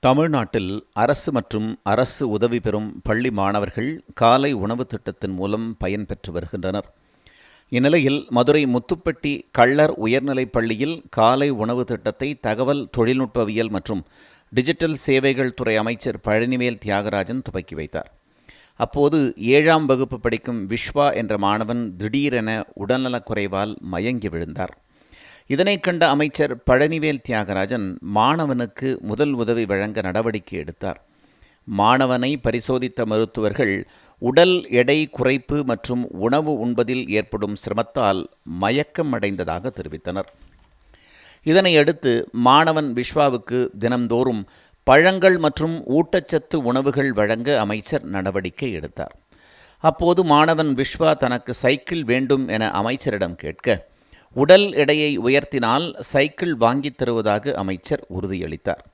தமிழ்நாட்டில் அரசு மற்றும் அரசு உதவி பெறும் பள்ளி மாணவர்கள் காலை உணவு திட்டத்தின் மூலம் பயன்பெற்று வருகின்றனர். இந்நிலையில் மதுரை முத்துப்பட்டி கள்ளர் உயர்நிலைப் பள்ளியில் காலை உணவு திட்டத்தை தகவல் தொழில்நுட்பவியல் மற்றும் டிஜிட்டல் சேவைகள் துறை அமைச்சர் பழனிவேல் தியாகராஜன் துவக்கி வைத்தார். அப்போது ஏழாம் வகுப்பு படிக்கும் விஸ்வா என்ற மாணவன் திடீரென உடல்நலக் குறைவால் மயங்கி விழுந்தார். இதனை கண்ட அமைச்சர் பழனிவேல் தியாகராஜன் மாணவனுக்கு முதல் உதவி வழங்க நடவடிக்கை எடுத்தார். மாணவனை பரிசோதித்த மருத்துவர்கள் உடல் எடை குறைப்பு மற்றும் உணவு உண்பதில் ஏற்படும் சிரமத்தால் மயக்கம் அடைந்ததாக தெரிவித்தனர். இதனையடுத்து மாணவன் விஸ்வாவுக்கு தினம்தோறும் பழங்கள் மற்றும் ஊட்டச்சத்து உணவுகள் வழங்க அமைச்சர் நடவடிக்கை எடுத்தார். அப்போது மாணவன் விஸ்வா தனக்கு சைக்கிள் வேண்டும் என அமைச்சரிடம் கேட்க உடல் எடையை உயர்த்தினால் சைக்கிள் வாங்கித் தருவதாக அமைச்சர் உறுதியளித்தார்.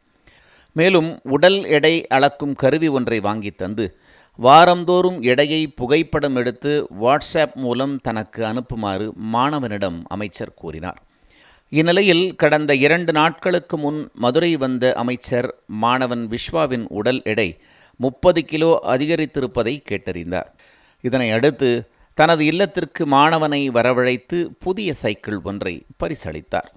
மேலும் உடல் எடை அளக்கும் கருவி ஒன்றை வாங்கித் தந்து வாரந்தோறும் எடையை புகைப்படம் எடுத்து வாட்ஸ்அப் மூலம் தனக்கு அனுப்புமாறு மாணவனிடம் அமைச்சர் கூறினார். இந்நிலையில் கடந்த இரண்டு நாட்களுக்கு முன் மதுரை வந்த அமைச்சர் மாணவன் விஸ்வாவின் உடல் எடை முப்பது கிலோ அதிகரித்திருப்பதை கேட்டறிந்தார். இதனை அடுத்து தனது இல்லத்திற்கு மாணவனை வரவழைத்து புதிய சைக்கிள் ஒன்றை பரிசளித்தார்.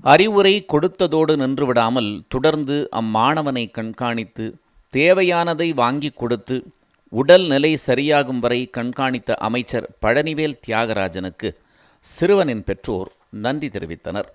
அறிவுரை கொடுத்ததோடு நின்றுவிடாமல் தொடர்ந்து அம்மாணவனை கண்காணித்து தேவையானதை வாங்கி கொடுத்து உடல் நிலை சரியாகும் வரை கண்காணித்த அமைச்சர் பழனிவேல் தியாகராஜனுக்கு சிறுவனின் பெற்றோர் நன்றி தெரிவித்தனர்.